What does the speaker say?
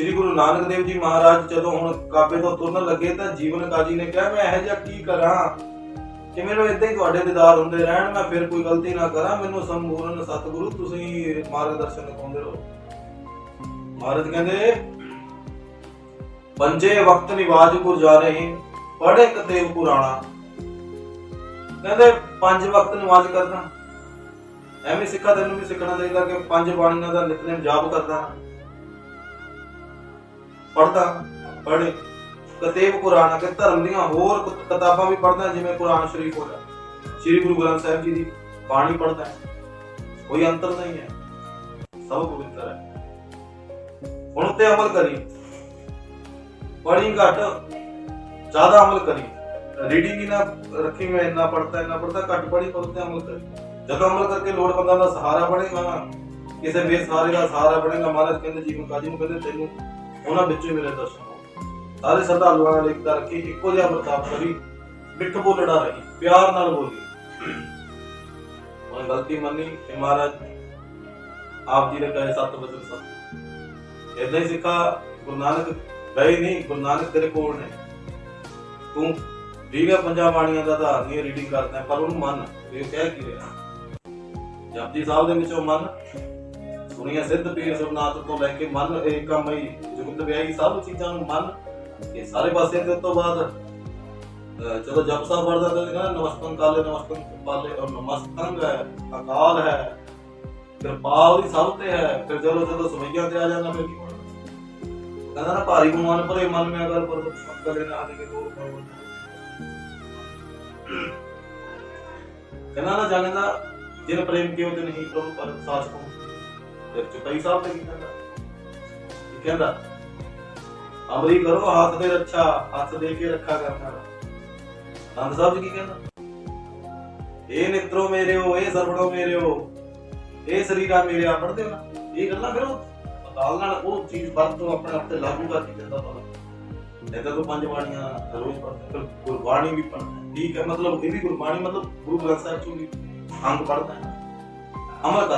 ਸ੍ਰੀ ਗੁਰੂ ਨਾਨਕ ਦੇਵ ਜੀ ਮਹਾਰਾਜ ਜਦੋਂ ਹੁਣ ਕਾਬੇ ਤੋਂ ਤੁਰਨ ਲੱਗੇ ਤਾਂ ਜੀਵਨ ਕਾਜੀ ਨੇ ਕਿਹਾ, ਮੈਂ ਇਹੋ ਜਿਹਾ ਕੀ ਕਰਾਂ? ਕਿ ਮੈਨੂੰ ਇਦਾਂ ਹੀ ਤੁਹਾਡੇ ਦੀਦਾਰ ਹੁੰਦੇ ਰਹਿਣ? ਮੈਂ ਫਿਰ ਕੋਈ ਗਲਤੀ ਨਾ ਕਰਾਂ? ਮੈਨੂੰ ਸੰਪੂਰਨ ਸਤਿਗੁਰੂ ਤੁਸੀਂ ਮਾਰਗਦਰਸ਼ਨ ਦਿਖਾਉਂਦੇ ਰਹੋ। ਮਹਾਰਾਜ ਕਹਿੰਦੇ, ਪੰਜੇ ਵਕਤ ਨਿਵਾਜ ਗੁਰਜਾਰੇ ਪੜੇ ਕਤੇਬ ਪੁਰਾਣਾ ਕਹਿੰਦੇ, ਪੰਜ ਵਕਤ ਨਿਵਾਜ਼ ਕਰਨਾ ਐਵੇਂ ਸਿੱਖਾ ਤੈਨੂੰ ਵੀ ਸਿੱਖਣਾ ਚਾਹੀਦਾ ਕਿ ਪੰਜ ਬਾਣੀਆਂ ਦਾ ਨਿਤਨੇਮ ਜਾਪ ਕਰਦਾ। ਪੜਦਾ ਪੜੇ ਕਤੇਬ ਕੁਰਾਨ ਕਿ ਧਰਮ ਦੀਆਂ ਹੋਰ ਕਿਤਾਬਾਂ ਵੀ ਪੜਦਾ ਜਿਵੇਂ ਕੁਰਾਨ ਸ਼ਰੀਫ ਹੋ ਗਿਆ। ਸ੍ਰੀ ਗੁਰੂ ਗ੍ਰੰਥ ਸਾਹਿਬ ਜੀ ਦੀ ਬਾਣੀ ਪੜਦਾ ਕੋਈ ਅੰਤਰ ਨਹੀਂ ਹੈ। ਸਭ ਪਵਿੱਤਰ ਹੈ। ਹੁਣ ਉੱਤੇ ਅਮਲ ਕਰੀ ਪੜੀ ਘੱਟ, ਜ਼ਿਆਦਾ ਅਮਲ ਕਰੀ ਰੀਡਿੰਗ ਹੀ ਨਾ ਰੱਖੀ ਮੈਂ ਇੰਨਾ ਪੜਦਾ ਇੰਨਾ ਪੜਦਾ ਘੱਟ ਪੜੀ ਪਰ ਉੱਤੇ ਅਮਲ ਕਰੀ ਜਦੋਂ ਅਮਲ ਕਰਕੇ ਲੋੜ ਬੰਦਾ ਦਾ ਸਹਾਰਾ ਬਣੇਗਾ ਕਿਸੇ ਬੇਸਹਾਰੇ ਦਾ ਸਹਾਰਾ ਬਣੇਗਾ, ਮਹਾਰਾਜ ਕਹਿੰਦੇ ਜੀਵਨ ਕਾਜੀ ਨੂੰ ਕਹਿੰਦੇ ਤੈਨੂੰ ਉਹਨਾਂ ਵਿੱਚੋਂ ਹੀ ਮੇਰੇ ਦਰਸ਼ਨ ਹੋ ਸਾਰੇ ਸ਼ਰਧਾਲੂਆਂ ਨਾਲ ਇਕਤਾ ਰੱਖੀ ਇੱਕੋ ਜਿਹਾ ਵਰਤਾਵ ਕਰੀ ਮਿੱਠ ਬੋਲੜਾ ਰਹੀ ਪਿਆਰ ਨਾਲ ਬੋਲੀ। ਉਹਨੇ ਗਲਤੀ ਮੰਨੀ ਕਿ ਮਹਾਰਾਜ ਆਪ ਜੀ ਨੇ ਕਹੇ ਸੱਤ ਵਚਨ ਸੱਤ। ਇਦਾਂ ਹੀ ਸਿੱਖਾ ਗੁਰੂ ਨਾਨਕ ਗਏ ਨਹੀਂ ਗੁਰੂ ਨਾਨਕ ਤੇਰੇ ਕੋਲ ਨੇ। ਤੂੰ ਠੀਕ ਹੈ ਪੰਜਾਂ ਬਾਣੀਆਂ ਦਾ ਆਧਾਰ ਨਹੀਂ ਰੀਡਿੰਗ ਕਰਦਾ ਹੈ, ਪਰ ਉਹਨੂੰ ਮੰਨ। ਇਹ ਕਹਿ ਕੀ ਰਿਹਾ? ਜਪਜੀ ਸਾਹਿਬ ਦੇ ਵਿੱਚੋਂ ਮੰਨ ਸੁਣੀਆਂ ਸਿੱਧ ਪੀਰ ਸੁਨਾਤ ਤੋਂ ਲੈ ਕੇ ਮਨ ਏਕਮਈ, ਜੁਗਤ ਵਿਆਹੀ ਸਭ ਚੀਜ਼ਾਂ ਨੂੰ ਮੰਨ, ਇਹ ਸਾਰੇ ਪਾਸੇ ਤੇ ਤੋਂ ਬਾਅਦ ਜਦੋਂ ਜਪ ਸਾਹਿਬ ਪੜਦਾ ਤਾਂ ਕਹਿੰਦਾ ਨਮਸਤੰ ਕਾਲੇ ਨਮਸਤੰ ਪਾਲੇ ਔਰ ਨਮਸਤੰ ਹੈ, ਅਕਾਲ ਹੈ ਕਿਰਪਾ ਉਹਦੀ ਸਭ ਤੇ ਹੈ, ਫਿਰ ਜਦੋਂ ਜਦੋਂ ਸਵਈਆਂ ਤੇ ਆ ਜਾਂਦਾ ਫਿਰ ਕੀ ਹੋਣਾ? ਕਹਿੰਦਾ ਨਾ, ਭਾਰੀ ਗੁਮਾਨ ਭਰੇ ਮਨ ਮੇ ਅਗਰ ਪਰਬਤ ਕਰੇ ਨਾ ਆਦੇ ਕੇ ਦੂਰ ਕਹਿੰਦਾ ਨਾ ਜਾਣਦਾ ਜਿਨ ਪ੍ਰੇਮ ਕਿਉ ਤੇ ਨਹੀਂ ਪ੍ਰਭੂ ਪਰ ਸਾਚ ਕੋ ਫਿਰ ਚੁਪਈ ਸਾਹਿਬ ਤੇ ਕੀ ਕਹਿੰਦਾ। ਕੀ ਕਹਿੰਦਾ ਅਮਰੀ ਕਰੋ ਹੱਥ ਦੇ ਰੱਛਾ, ਹੱਥ ਦੇ ਕੇ ਰੱਖਾ ਕਰਨਾ। ਨੰਦ ਸਾਹਿਬ ਜੀ ਕੀ ਕਹਿੰਦਾ? ਇਹ ਨਿਤਰੋ ਮੇਰਿਓ ਇਹ ਸਰਵਣੋ ਮੇਰਿਓ ਇਹ ਸਰੀਰਾ ਮੇਰਿਆ ਪੜਦੇ ਨਾ? ਇਹ ਗੱਲਾਂ ਫਿਰ ਪਤਾਲ ਨਾਲ ਉਹ ਚੀਜ਼ ਵਰਤੋਂ ਆਪਣੇ ਆਪ ਤੇ ਲਾਗੂ ਕਰਕੇ ਦਿੰਦਾ ਪਤਾ ਨਹੀਂ ਤਾਂ ਤੂੰ ਪੰਜ ਬਾਣੀਆਂ ਰੋਜ਼ ਪੜਦਾ ਫਿਰ ਗੁਰਬਾਣੀ ਵੀ ਪੜਦਾ ਠੀਕ ਹੈ, ਮਤਲਬ ਇਹ ਵੀ ਗੁਰਬਾਣੀ ਮਤਲਬ ਗੁਰੂ ਗ੍ਰੰਥ ਸਾਹਿਬ ਚੋਂ ਅੰਗ ਪੜਦਾ ਹੈ। ਅਮਲ